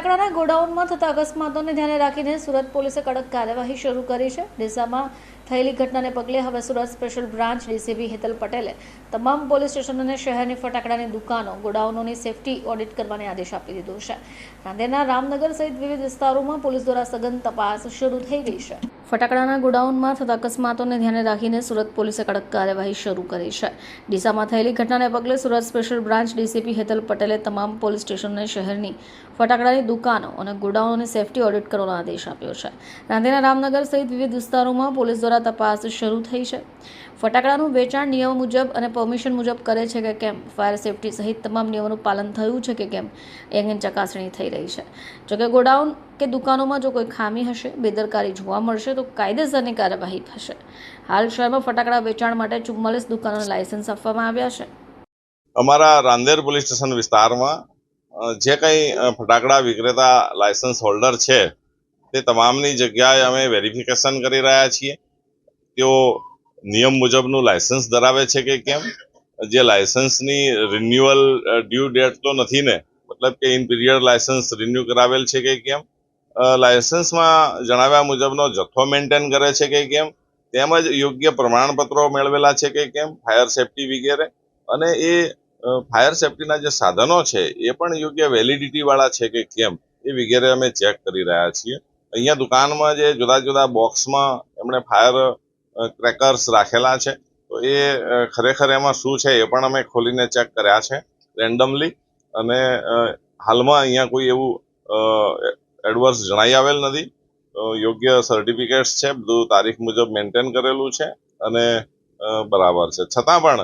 ફટાકડાના ગોડાઉનમાં થતા અકસ્માતોને ધ્યાને રાખીને સુરત પોલીસે કડક કાર્યવાહી શરૂ કરી છે. ડીસામાં થયેલી ઘટનાને પગલે હવે Surat special branch DCP Hetal પટેલે તમામ પોલીસ સ્ટેશન અને શહેરની ફટાકડાની દુકાનો, ગોડાઉનોની સેફટી ઓડિટ કરવાની આદેશ આપી દીધો છે. નાંદેડના રામનગર સહિત વિવિધ વિસ્તારોમાં પોલીસ દ્વારા સઘન તપાસ શરૂ થઈ ગઈ છે. ફટાકડાના ગોડાઉનમાં થતા અકસ્માતોને ધ્યાને રાખીને સુરત પોલીસે કડક કાર્યવાહી શરૂ કરી છે. ડીસામાં થયેલી ઘટનાને પગલે Surat special branch DCP Hetal પટેલે તમામ પોલીસ સ્ટેશન અને શહેરની ફટાકડાની દુકાનો અને ગોડાઉનોની સેફટી ઓડિટ કરવાનો આદેશ આપ્યો છે. રાંધેના રામનગર સહિત વિવિધ વિસ્તારોમાં પોલીસ દ્વારા તપાસ શરૂ થઈ છે. ફટાકડાનું વેચાણ નિયમ મુજબ અને પરમિશન મુજબ કરે છે કે કેમ? ફાયર સેફટી સહિત તમામ નિયમોનું પાલન થયું છે કે કેમ? એ અંગેની ચકાસણી થઈ રહી છે. જોકે ગોડાઉન કે દુકાનોમાં જો કોઈ ખામી હશે, બેદરકારી જોવા મળશે, તો કાયદેસરની કાર્યવાહી થશે. હાલ શહેરમાં ફટાકડા વેચાણ માટે ચુમ્માલીસ દુકાનોને લાયસન્સ આપવામાં આવ્યા છે. અમારા રાંદેર પોલીસ સ્ટેશન વિસ્તારમાં જે કંઈ ફટાકડા વિક્રેતા લાયસન્સ હોલ્ડર છે, તે તમામની જગ્યાએ અમે વેરિફિકેશન કરી રહ્યા છીએ. તેઓ નિયમ મુજબનું લાયસન્સ ધરાવે છે કે કેમ? જે લાયસન્સની રિન્યુઅલ ડ્યુ ડેટ તો નથી ને, મતલબ કે ઇન પીરિયડ લાયસન્સ રિન્યુ કરાવેલ છે કે કેમ? લાયસન્સમાં જણાવ્યા મુજબનો જથ્થો મેન્ટેન કરે છે કે કેમ? તેમજ યોગ્ય પ્રમાણપત્રો મેળવેલા છે કે કેમ? ફાયર સેફટી વગેરે. અને એ ફાયર સેફટીના જે સાધનો છે, એ પણ યોગ્ય વેલિડિટી વાળા છે કે કેમ? એ વગેરે અમે ચેક કરી રહ્યા છીએ. અહીંયા દુકાનમાં જે જુદા જુદા બોક્સમાં એમણે ફાયર ક્રેકર્સ રાખેલા છે. તો એ ખરેખર એમાં શું છે એ પણ અમે ખોલીને ચેક કર્યા છે રેન્ડમલી અને હાલમાં અહીંયા કોઈ એવું એડવર્સ જણાઈ આવેલ નથી. યોગ્ય સર્ટિફિકેટ્સ છે, બધું તારીખ મુજબ મેન્ટેન કરેલું છે અને બરાબર છે. છતાં પણ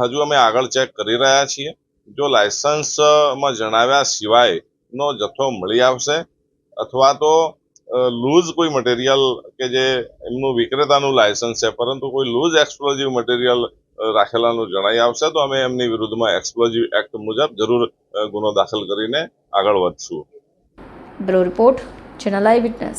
હજુ અમે આગળ ચેક કરી રહ્યા છીએ. જો લાયસન્સમાં જણાવ્યા સિવાયનો જથ્થો મળી આવશે અથવા તો લૂઝ કોઈ મટીરિયલ કે જે એમનું વિક્રેતાનું લાયસન્સ છે, પરંતુ કોઈ લૂઝ એક્સપ્લોઝિવ મટીરિયલ રાખેલાનું જણાઈ આવશે, તો અમે એમની વિરુદ્ધમાં એક્સપ્લોઝિવ એક્ટ મુજબ જરૂર ગુનો દાખલ કરીને આગળ વધશું. Bureau report channel eyewitness